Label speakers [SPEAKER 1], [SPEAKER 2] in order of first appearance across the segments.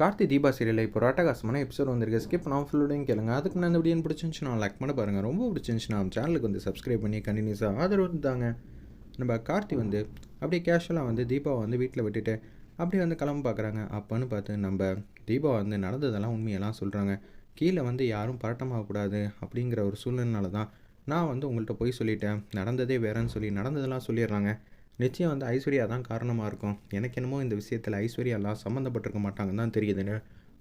[SPEAKER 1] Karthi Deepa serial இப்போ ராட்டகாசமான episode வந்திருக்கு. Skip நான் ஃபுல்லோடையும் கேளுங்க. அதுக்கு முன்னாடி வீடியோ பிடிச்சிருந்துச்சுன்னா லைக் பண்ண பாருங்கள் ரொம்ப பிடிச்சிருந்துச்சுன்னா சேனலுக்கு வந்து சப்ஸ்கிரைப் பண்ணி கண்டினியூஸாக ஆதரவு தாங்க. நம்ம கார்த்தி வந்து அப்படியே கேஷுவலாக வந்து தீபாவை வந்து வீட்டில் விட்டுட்டு அப்படியே வந்து கிளம்ப பார்க்குறாங்க. அப்போன்னு பார்த்து நம்ம தீபா வந்து நடந்ததெல்லாம் உண்மையெல்லாம் சொல்கிறாங்க கீழே வந்து யாரும் பரட்டமாகக்கூடாது அப்படிங்கிற ஒரு சூழ்நிலைனால தான் நான் வந்து உங்கள்கிட்ட போய் சொல்லிட்டேன். நடந்ததே வேறேன்னு சொல்லி நடந்ததெல்லாம் சொல்லிடுறாங்க. நிச்சயம் வந்து ஐஸ்வர்யா தான் காரணமாக இருக்கும். எனக்கு என்னமோ இந்த விஷயத்தில் ஐஸ்வர்யாலாம் சம்மந்தப்பட்டிருக்க மாட்டாங்கன்னு தான் தெரியுதுன்னு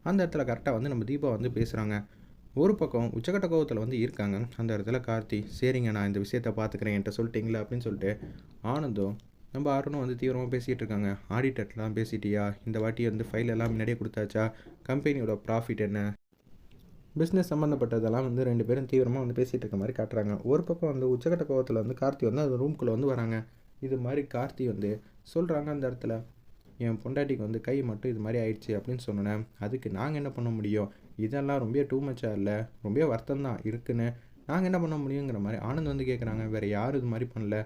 [SPEAKER 1] அந்த இடத்துல கரெக்டாக வந்து நம்ம தீபா வந்து பேசுகிறாங்க ஒரு பக்கம் உச்சக்கட்ட கோவத்தில் வந்து இருக்காங்க. அந்த இடத்துல கார்த்தி சரிங்க நான் இந்த விஷயத்த பார்த்துக்கிறேன் என்கிட்ட சொல்லிட்டீங்களா? அப்படின்னு சொல்லிட்டு ஆனந்தும் நம்ம அருணும் வந்து தீவிரமாக பேசிகிட்டு இருக்காங்க. ஆடிட்டர்லாம் பேசிட்டியா? இந்த வாட்டி வந்து ஃபைல் எல்லாம் முன்னாடியே கொடுத்தாச்சா? கம்பெனியோட ப்ராஃபிட் என்ன? பிஸ்னஸ் சம்மந்தப்பட்டதெல்லாம் வந்து ரெண்டு பேரும் தீவிரமாக வந்து பேசிகிட்டு இருக்க மாதிரி காட்டுறாங்க. ஒரு பக்கம் வந்து உச்சக்கட்ட கோவத்தில் வந்து கார்த்தி வந்து அந்த ரூம்குள்ளே வந்து வராங்க. இது மாதிரி கார்த்தி வந்து சொல்கிறாங்க அந்த இடத்துல என் பொண்டாட்டிக்கு வந்து கை மட்டும் இது மாதிரி ஆயிடுச்சு அப்படின்னு சொன்னேன் அதுக்கு நாங்கள் என்ன பண்ண முடியும்? இதெல்லாம் ரொம்ப டூ மச்சாக இல்லை? ரொம்ப வருத்தம் தான் இருக்குன்னு நாங்கள் என்ன பண்ண முடியுங்கிற மாதிரி ஆனந்த் வந்து கேட்குறாங்க வேறு யாரும் இது மாதிரி பண்ணல.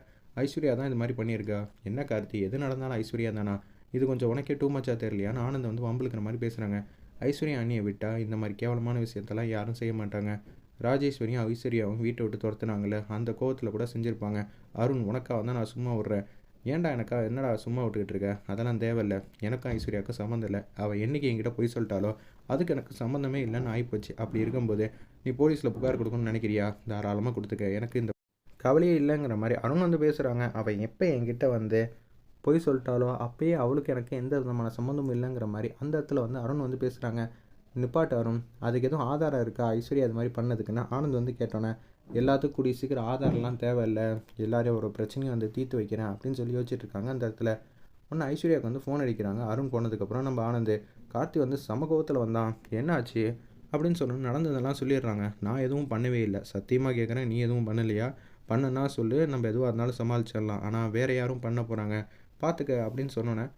[SPEAKER 1] ஐஸ்வர்யா தான் இது மாதிரி பண்ணியிருக்கா? என்ன கார்த்தி? எது நடந்தாலும் ஐஸ்வர்யா தானா? இது கொஞ்சம் உனக்கே டூ மச்சாக தெரியலையான்னு ஆனந்த் வந்து வம்பளுக்கிற மாதிரி பேசுகிறாங்க ஐஸ்வர்யா அண்ணியை விட்டால் இந்த மாதிரி கேவலமான விஷயத்தெல்லாம் யாரும் செய்ய மாட்டாங்க. ராஜேஸ்வரியும் ஐஸ்வர்யாவும் வீட்டை விட்டு துரத்துனாங்களே அந்த கோவத்தில் கூட செஞ்சுருப்பாங்க. அருண் உனக்காக தான் நான் சும்மா விட்றேன். ஏன்டா எனக்கா? என்னடா சும்மா விட்டுக்கிட்டு இருக்க? அதெல்லாம் தேவையில்ல. எனக்கும் ஐஸ்வர்யாவுக்கும் சம்மந்தம் இல்லை. அவள் என்றைக்கு என்கிட்ட போய் சொல்லிட்டாலோ அதுக்கு எனக்கு சம்மந்தமே இல்லைன்னு ஆகிப்போச்சு அப்படி இருக்கும்போது நீ போலீஸில் புகார் கொடுக்கணும்னு நினைக்கிறியா? தாராளமாக கொடுத்துக்க. எனக்கு இந்த கவலையே இல்லைங்கிற மாதிரி அருண் வந்து பேசுகிறாங்க அவள் எப்போ என்கிட்ட வந்து பொய் சொல்லிட்டாலோ அப்பயே அவளுக்கு எனக்கு எந்த விதமான சம்மந்தமும் இல்லைங்கிற மாதிரி அந்த இடத்துல வந்து அருண் வந்து பேசுகிறாங்க நிப்பாட்டு அருண் அதுக்கு எதுவும் ஆதாரம் இருக்கா? ஐஸ்வர்யா அது மாதிரி பண்ணதுக்குன்னா ஆனந்த் வந்து கேட்டோன்னே எல்லாத்துக்கும் கூடிய சீக்கிரம் ஆதாரம்லாம் தேவையில்லை. எல்லாரையும் ஒரு பிரச்சனையும் வந்து தீர்த்து வைக்கிறேன் அப்படின்னு சொல்லி யோசிச்சுட்டு இருக்காங்க அந்த இடத்துல. ஒன்று ஐஸ்வர்யாவுக்கு வந்து ஃபோன் அடிக்கிறாங்க. அருண் போனதுக்கப்புறம் நம்ம ஆனந்த் கார்த்தி வந்து சமகோபத்தில் வந்தான். என்னாச்சு? அப்படின்னு சொல்லணும் நடந்ததெல்லாம் சொல்லிடுறாங்க. நான் எதுவும் பண்ணவே இல்லை. சத்தியமாக கேட்குறேன் நீ எதுவும் பண்ணலையா? பண்ணனா சொல்லு. நம்ம எதுவாக இருந்தாலும் சமாளிச்சிடலாம். ஆனால் வேறு யாரும் பண்ண போகிறாங்க பார்த்துக்க அப்படின்னு சொன்னோன்னே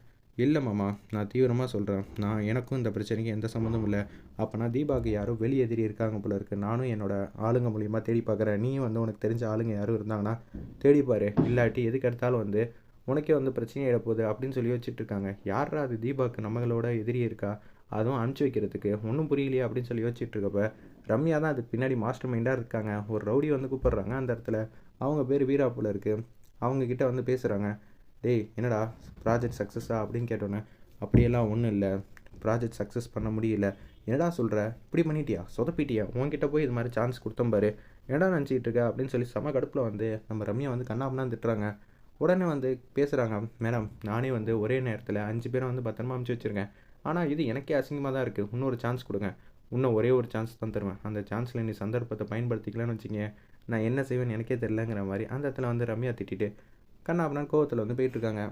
[SPEAKER 1] இல்லை மாமா நான் தீவிரமாக சொல்கிறேன் நான் எனக்கும் இந்த பிரச்சனைக்கு எந்த சம்மந்தமும் இல்லை. அப்போ நான் தீபாவுக்கு யாரும் வெளி எதிரி இருக்காங்க போல இருக்குது நானும் என்னோடய ஆளுங்க மூலியமாக தேடி பார்க்குறேன் நீயும் வந்து உனக்கு தெரிஞ்ச ஆளுங்க யாரும் இருந்தாங்கன்னா தேடிப்பார் இல்லாட்டி எதுக்கு எடுத்தாலும் வந்து உனக்கே வந்து பிரச்சனையே போகுது அப்படின்னு சொல்லி வச்சுட்டு இருக்காங்க. யாரா அது தீபாவுக்கு நம்மளோட எதிரி இருக்கா? அதுவும் அனுப்பிச்சி வைக்கிறதுக்கு. ஒன்றும் புரியலையே அப்படின்னு சொல்லி யோசிச்சுட்டு இருக்கப்ப ரம்யா தான் அதுக்கு பின்னாடி மாஸ்டர் மைண்டாக இருக்காங்க. ஒரு ரவுடி வந்து கூப்பிட்றாங்க அந்த இடத்துல. அவங்க பேர் வீரா போல இருக்குது அவங்கக்கிட்ட வந்து பேசுகிறாங்க டேய் என்னடா ப்ராஜெக்ட் சக்ஸஸா அப்படின்னு கேட்டோன்னே அப்படியெல்லாம் ஒன்றும் இல்லை. ப்ராஜெக்ட் சக்ஸஸ் பண்ண முடியல. என்னடா சொல்கிற இப்படி பண்ணிட்டியா? சொதப்பிட்டியா? உன்கிட்ட போய் இது மாதிரி சான்ஸ் கொடுத்தோம் பாரு. என்னடா நினச்சிக்கிட்டு இருக்க? அப்படின்னு சொல்லி செம கடுப்பில் வந்து நம்ம ரம்யா வந்து கண்ணாமனா திட்டுறாங்க. உடனே வந்து பேசுகிறாங்க மேடம் நானே வந்து ஒரே நேரத்தில் அஞ்சு பேரை வந்து பத்திரமா அமுச்சு வச்சுருக்கேன். ஆனால் இது எனக்கே அசிங்கமாக தான் இருக்குது இன்னொரு சான்ஸ் கொடுங்க. இன்னும் ஒரே ஒரு சான்ஸ் தான் தருவேன். அந்த சான்ஸில் நீ சந்தர்ப்பத்தை பயன்படுத்திக்கலான்னு வச்சுங்க நான் என்ன செய்வேன்னு எனக்கே தெரிலங்கிற மாதிரி அந்த இடத்துல வந்து ரம்யா திட்டிட்டு கண்ணாப்பனான் கோவத்தில் வந்து போயிட்டுருக்காங்க.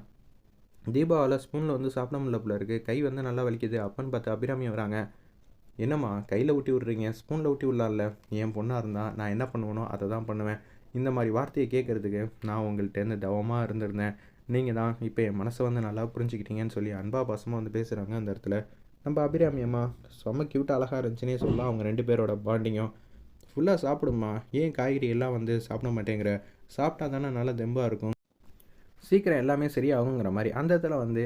[SPEAKER 1] தீபாவில் ஸ்பூனில் வந்து சாப்பிட முடியல போல இருக்குது கை வந்து நல்லா வலிக்குது. அப்பன்னு பார்த்து அபிராமி வராங்க. என்னம்மா கையில் ஊட்டி விட்றீங்க? ஸ்பூனில் ஊட்டி விடலாம்ல? என் பொண்ணாக இருந்தால் நான் என்ன பண்ணுவேனோ அதை தான் பண்ணுவேன். இந்த மாதிரி வார்த்தையை கேட்குறதுக்கு நான் உங்கள்கிட்டேருந்து தவமாக இருந்திருந்தேன். நீங்கள் தான் இப்போ என் மனசை வந்து நல்லா புரிஞ்சுக்கிட்டீங்கன்னு சொல்லி அன்பா பாசமாக வந்து பேசுகிறாங்க அந்த இடத்துல. நம்ம அபிராமி அம்மா செம்ம கியூட்டாக அழகாக இருந்துச்சுன்னே சொல்லலாம் அவங்க ரெண்டு பேரோட பாண்டிங்கும் ஃபுல்லாக சாப்பிடுமா ஏன் காய்கறி எல்லாம் வந்து சாப்பிட மாட்டேங்கிற? சாப்பிட்டா தானே நல்லா தெம்பாக இருக்கும். சீக்கிரம் எல்லாமே சரியாகுங்கிற மாதிரி. அந்த இடத்துல வந்து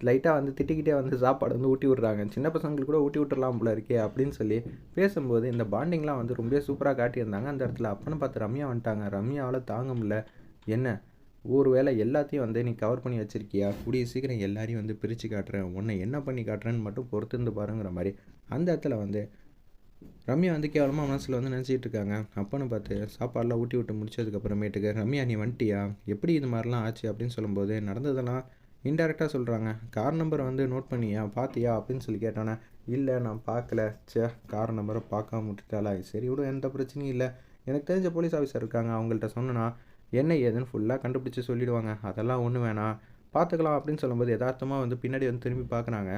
[SPEAKER 1] லைட்டாக வந்து திட்டிக்கிட்டே வந்து சாப்பாடு வந்து ஊட்டி விட்றாங்க. சின்ன பசங்களுக்கு கூட ஊட்டி விட்டுறலாம் போல இருக்கே அப்படின்னு சொல்லி பேசும்போது இந்த பாண்டிங்லாம் வந்து ரொம்ப சூப்பராக காட்டியிருந்தாங்க அந்த இடத்துல. அப்பன்னு பார்த்து ரம்யா வந்துட்டாங்க. ரம்யாவால் தாங்க முடில என்ன? ஒரு வேளை எல்லாத்தையும் வந்து நீ கவர் பண்ணி வச்சுருக்கியா? கூடிய சீக்கிரம் எல்லாரையும் வந்து பிரித்து காட்டுறேன். உன்னை என்ன பண்ணி காட்டுறேன்னு மட்டும் பொறுத்திருந்து பாருங்கிற மாதிரி. அந்த இடத்துல வந்து ரம்யா வந்து கேவலமாக மனசில் வந்து நினச்சிட்டு இருக்காங்க. அப்பன்னு பார்த்து சாப்பாடெலாம் ஊட்டி விட்டு முடிச்சதுக்கப்புறமேட்டுக்கு ரம்யா நீ வந்துட்டியா? எப்படி இது மாதிரிலாம் ஆச்சு அப்படின்னு சொல்லும்போது நடந்ததெல்லாம் இன்டெரக்டாக சொல்கிறாங்க கார் நம்பரை வந்து நோட் பண்ணியா? பார்த்தியா அப்படின்னு சொல்லி கேட்டோன்னே இல்லை நான் பார்க்கல. சே கார் நம்பரை பார்க்காம விட்டுட்டாளா? சரி விட எந்த பிரச்சனையும் இல்லை. எனக்கு தெரிஞ்ச போலீஸ் ஆஃபீஸர் இருக்காங்க. அவங்கள்ட்ட சொன்னேன்னா என்ன ஏதுன்னு ஃபுல்லாக கண்டுபிடிச்சி சொல்லிடுவாங்க. அதெல்லாம் ஒன்று வேணாம். பார்த்துக்கலாம் அப்படின்னு சொல்லும்போது யதார்த்தமாக வந்து பின்னாடி வந்து திரும்பி பார்க்குறாங்க.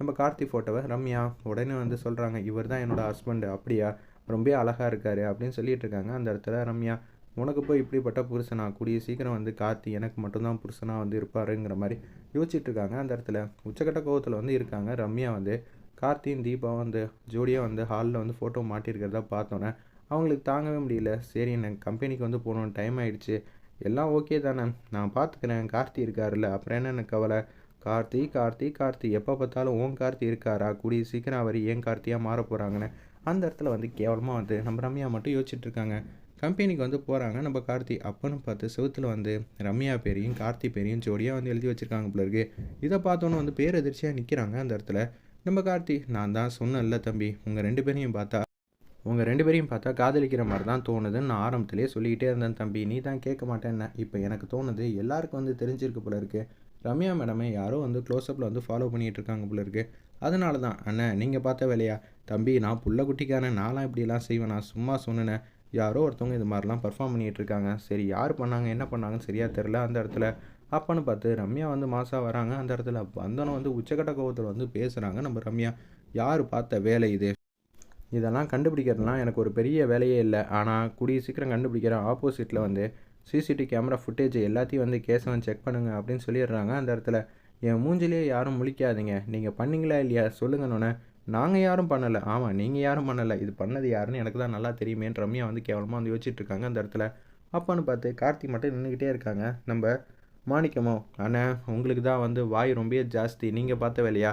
[SPEAKER 1] நம்ம கார்த்தி ஃபோட்டோவை ரம்யா உடனே வந்து சொல்கிறாங்க இவர் தான் என்னோடய ஹஸ்பண்டு அப்படியா? ரொம்ப அழகாக இருக்கார் அப்படின்னு சொல்லிட்டு இருக்காங்க. அந்த இடத்துல ரம்யா உனக்கு போய் இப்படிப்பட்ட புருஷனா? கூடிய சீக்கிரம் வந்து கார்த்தி எனக்கு மட்டும்தான் புருஷனாக வந்து இருப்பாருங்கிற மாதிரி யோசிச்சுட்டு இருக்காங்க. அந்த இடத்துல உச்சக்கட்ட கோவத்தில் வந்து இருக்காங்க. ரம்யா வந்து கார்த்தியும் தீபா வந்து ஜோடியாக வந்து ஹாலில் வந்து ஃபோட்டோ மாட்டியிருக்கிறதா பார்த்தோன்னே அவங்களுக்கு தாங்கவே முடியல. சரி எனக்கு கம்பெனிக்கு வந்து போகணும். டைம் ஆகிடுச்சு எல்லாம் ஓகே தானே. நான் பார்த்துக்கிறேன் கார்த்தி இருக்காருல்ல. அப்புறம் என்ன எனக்கு கவலை? கார்த்தி கார்த்தி கார்த்தி எப்போ பார்த்தாலும் ஓன் கார்த்தி இருக்காரா? கூடிய சீக்கிரம் அவர் ஏன் கார்த்தியாக மாற போகிறாங்கன்னு அந்த இடத்துல வந்து கேவலமாக வந்து நம்ம ரம்யா மட்டும் யோசிச்சுட்டு இருக்காங்க. கம்பெனிக்கு வந்து போகிறாங்க நம்ம கார்த்தி அப்பன்னு பார்த்து செவத்தில் வந்து ரம்யா பேரையும் கார்த்தி பேரையும் ஜோடியாக வந்து எழுதி வச்சுருக்காங்க போல இருக்கு. இதை பார்த்தோன்னே வந்து பேர் எதிர்ச்சியாக நிற்கிறாங்க அந்த இடத்துல. நம்ம கார்த்தி நான் தான் சொன்னேன்ல தம்பி உங்கள் ரெண்டு பேரையும் பார்த்தா உங்கள் ரெண்டு பேரையும் பார்த்தா காதலிக்கிற மாதிரி தான் தோணுதுன்னு நான் ஆரம்பத்திலே சொல்லிக்கிட்டே இருந்தேன் தம்பி. நீ தான் கேட்க மாட்டேன்ன. இப்போ எனக்கு தோணுது எல்லாருக்கும் வந்து தெரிஞ்சிருக்கு போல இருக்குது ரம்யா மேடமை யாரோ வந்து க்ளோஸ்அப்பில் வந்து ஃபாலோ பண்ணிகிட்டு இருக்காங்க போல இருக்கு. அதனால தான் அண்ணன் நீங்கள் பார்த்த வேலையா? தம்பி நான் புள்ள குட்டிக்கான நான்லாம் இப்படிலாம் செய்வேன் நான் சும்மா சொன்னேன். யாரோ ஒருத்தவங்க இது மாதிரிலாம் பர்ஃபார்ம் பண்ணிகிட்டு இருக்காங்க. சரி யார் பண்ணாங்க என்ன பண்ணாங்கன்னு சரியாக தெரில அந்த இடத்துல. அப்பன்னு பார்த்து ரம்யா வந்து மாசாக வராங்க. அந்த இடத்துல வந்தனம் வந்து உச்சக்கட்ட கோபத்தில் வந்து பேசுகிறாங்க நம்ம ரம்யா. யார் பார்த்த வேலை இது? இதெல்லாம் கண்டுபிடிக்கிறதுலாம் எனக்கு ஒரு பெரிய வேலையே இல்லை. ஆனால் கூடிய சீக்கிரம் கண்டுபிடிக்கிற ஆப்போசிட்டில் வந்து சிசிடிவி கேமரா ஃபுட்டேஜ் எல்லாத்தையும் வந்து கேஸை செக் பண்ணுங்க அப்படின்னு சொல்லிடுறாங்க. அந்த இடத்துல என் மூஞ்சிலேயே யாரும் முழிக்காதீங்க. நீங்கள் பண்ணீங்களா இல்லையா? சொல்லுங்கன்னொன்னே நாங்கள் யாரும் பண்ணலை. ஆமாம் நீங்கள் யாரும் பண்ணலை. இது பண்ணது யாருன்னு எனக்கு தான் நல்லா தெரியுமேன்னு ரம்யா வந்து கேவலமாக வந்து யோசிச்சுட்டு இருக்காங்க அந்த இடத்துல. அப்பான்னு பார்த்து கார்த்தி மட்டும் நின்றுக்கிட்டே இருக்காங்க. நம்ம மாணிக்கமோ அண்ணா உங்களுக்கு தான் வந்து வாய் ரொம்ப ஜாஸ்தி. நீங்கள் பார்த்த வேலையா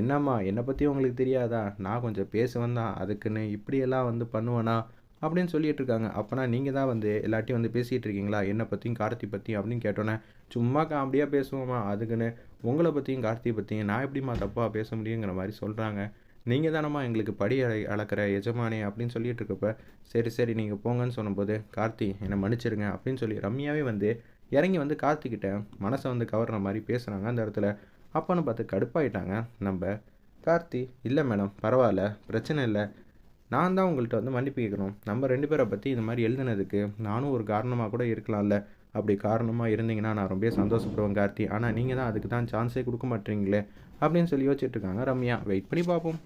[SPEAKER 1] என்னம்மா என்னை பற்றி உங்களுக்கு தெரியாதா? நான் கொஞ்சம் பேசுவேன் தான். அதுக்குன்னு இப்படியெல்லாம் வந்து பண்ணுவேன்னா அப்படின்னு சொல்லிட்டு இருக்காங்க அப்போனா நீங்கள் தான் வந்து எல்லாட்டையும் வந்து பேசிகிட்டு இருக்கீங்களா என்னை பற்றியும் கார்த்தி பற்றியும் அப்படின்னு கேட்டோன்னே சும்மா காமெடியாக பேசுவோமா? அதுக்குன்னு உங்களை பற்றியும் கார்த்தி பற்றியும் நான் எப்படிம்மா தப்பாக பேச முடியுங்கிற மாதிரி சொல்கிறாங்க நீங்கள் தானம்மா எங்களுக்கு படி அள அளக்கிற எஜமானே அப்படின்னு சொல்லிட்டு இருக்கப்ப சரி சரி நீங்கள் போங்கன்னு சொன்னபோது கார்த்தி என்னை மன்னிச்சிருங்க அப்படின்னு சொல்லி ரம்யாவே வந்து இறங்கி வந்து கார்த்திக்கிட்ட மனசை வந்து கவர்ற மாதிரி பேசுகிறாங்க அந்த இடத்துல. அப்போன்னு பார்த்து கடுப்பாயிட்டாங்க. நம்ம கார்த்தி இல்லை மேடம் பரவாயில்ல பிரச்சனை இல்லை. நான் தான் உங்கள்கிட்ட வந்து மன்னிப்பு கேட்கணும். நம்ம ரெண்டு பேரை பற்றி இந்த மாதிரி எழுதுனதுக்கு நானும் ஒரு காரணமாக கூட இருக்கலாம்ல. அப்படி காரணமாக இருந்தீங்கன்னா நான் ரொம்ப சந்தோஷப்படுவேன் கார்த்தி. ஆனால் நீங்கள் தான் அதுக்கு தான் சான்ஸே கொடுக்க மாட்டீங்களே அப்படின்னு சொல்லி யோசிச்சுட்ருக்காங்க ரம்யா. வெயிட் பண்ணி பார்ப்போம்.